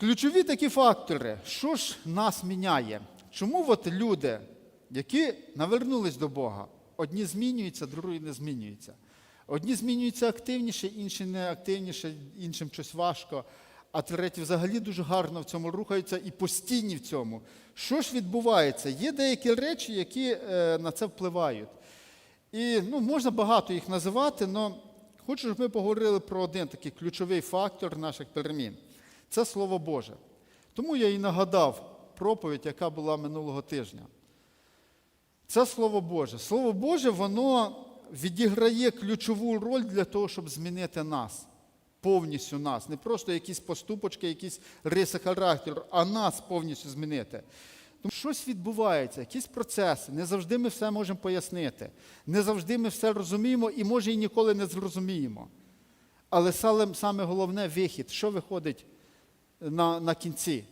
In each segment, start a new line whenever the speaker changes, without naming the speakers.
Ключові такі фактори, що ж нас міняє? Чому от люди, які навернулись до Бога, одні змінюються, другі не змінюються. Одні змінюються активніше, інші не активніше, іншим щось важко, а треті взагалі дуже гарно в цьому рухаються і постійні в цьому. Що ж відбувається? Є деякі речі, які е, на це впливають. І ну, можна багато їх називати, але хочу, щоб ми поговорили про один такий ключовий фактор наших перемін. Це Слово Боже. Тому я і нагадав проповідь, яка була минулого тижня. Це Слово Боже. Слово Боже, воно відіграє ключову роль для того, щоб змінити нас, повністю нас. Не просто якісь поступочки, якісь риси характеру, а нас повністю змінити. Тому щось відбувається, якісь процеси. Не завжди ми все можемо пояснити. Не завжди ми все розуміємо і, може, і ніколи не зрозуміємо. Але саме, головне вихід, що виходить на, на кінці.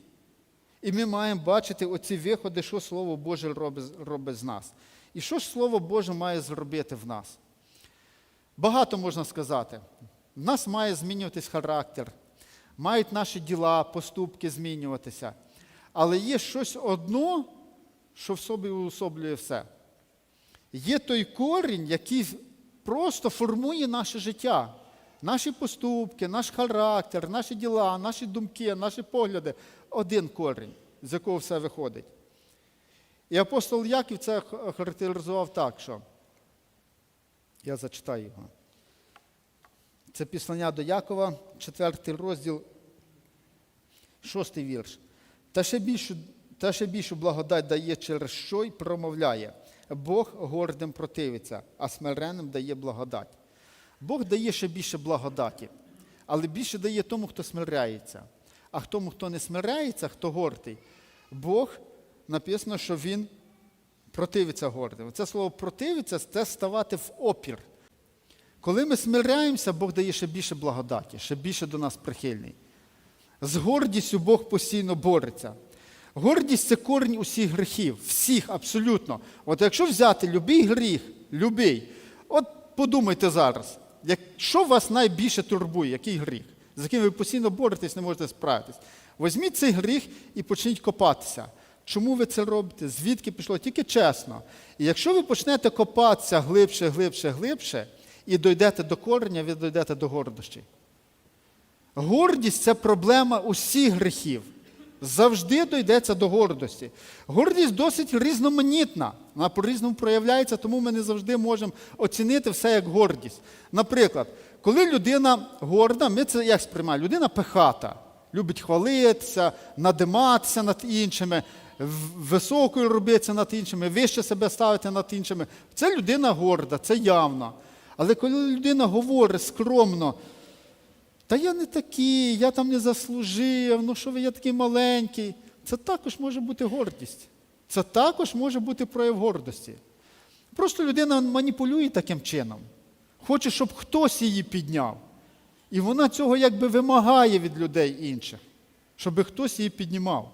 І ми маємо бачити оці виходи, що Слово Боже робить, робить з нас. І що ж Слово Боже має зробити в нас? Багато можна сказати. В нас має змінюватись характер, мають наші діла, поступки змінюватися. Але є щось одно, що в собі уособлює все. Є той корінь, який просто формує наше життя, наші поступки, наш характер, наші діла, наші думки, наші погляди один корінь, з якого все виходить. І апостол Яків це характеризував так, що я зачитаю його. Це післання до Якова, 4 розділ, 6 вірш. Та ще більшу, та ще більшу благодать дає через що й промовляє. Бог гордим противиться, а смиренним дає благодать. Бог дає ще більше благодаті, але більше дає тому, хто смиряється. А тому, хто не смиряється, хто гордий, Бог написано, що Він противиться гордим. Це слово противиться це ставати в опір. Коли ми смиряємося, Бог дає ще більше благодаті, ще більше до нас прихильний. З гордістю Бог постійно бореться. Гордість це корінь усіх гріхів, всіх абсолютно. От якщо взяти любий гріх, любий, от подумайте зараз, що вас найбільше турбує, який гріх, з яким ви постійно боретесь, не можете справитись. Візьміть цей гріх і почніть копатися. Чому ви це робите? Звідки пішло? Тільки чесно. І якщо ви почнете копатися глибше, глибше, глибше, і дійдете до кореня, ви дійдете до гордощі. Гордість це проблема усіх гріхів. Завжди дійдеться до гордості. Гордість досить різноманітна. Вона по-різному проявляється, тому ми не завжди можемо оцінити все як гордість. Наприклад, коли людина горда, ми це як сприймаємо? Людина пихата, любить хвалитися, надиматися над іншими, високою робитися над іншими, вище себе ставити над іншими. Це людина горда, це явно. Але коли людина говорить скромно, та я не такий, я там не заслужив, ну що ви, я такий маленький. Це також може бути гордість. Це також може бути прояв гордості. Просто людина маніпулює таким чином. Хоче, щоб хтось її підняв. І вона цього якби вимагає від людей інших, щоб хтось її піднімав.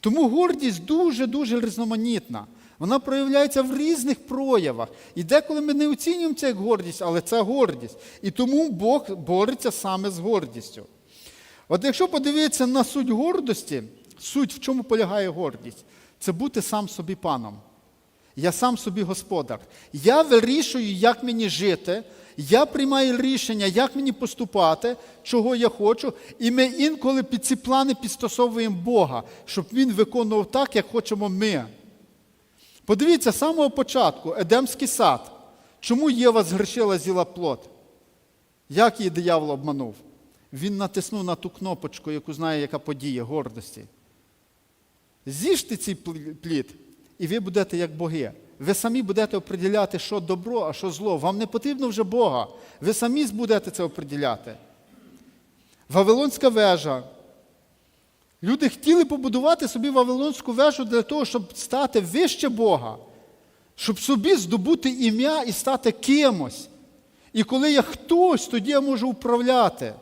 Тому гордість дуже-дуже різноманітна. Вона проявляється в різних проявах. І деколи ми не оцінюємо це як гордість, але це гордість. І тому Бог бореться саме з гордістю. От якщо подивитися на суть гордості, суть в чому полягає гордість, це бути сам собі паном. Я сам собі господар. Я вирішую, як мені жити, я приймаю рішення, як мені поступати, чого я хочу, і ми інколи під ці плани підстосовуємо Бога, щоб Він виконував так, як хочемо ми. Подивіться, з самого початку, Едемський сад. Чому Єва згрішила з'їла плод? Як її диявол обманув? Він натиснув на ту кнопочку, яку знає, яка подія гордості. З'їжте цей плід, і ви будете як боги. Ви самі будете оприділяти, що добро, а що зло. Вам не потрібно вже Бога. Ви самі будете це оприділяти. Вавилонська вежа. Люди хотіли побудувати собі Вавилонську вежу для того, щоб стати вище Бога, щоб собі здобути ім'я і стати кимось. І коли я хтось, тоді я можу управляти.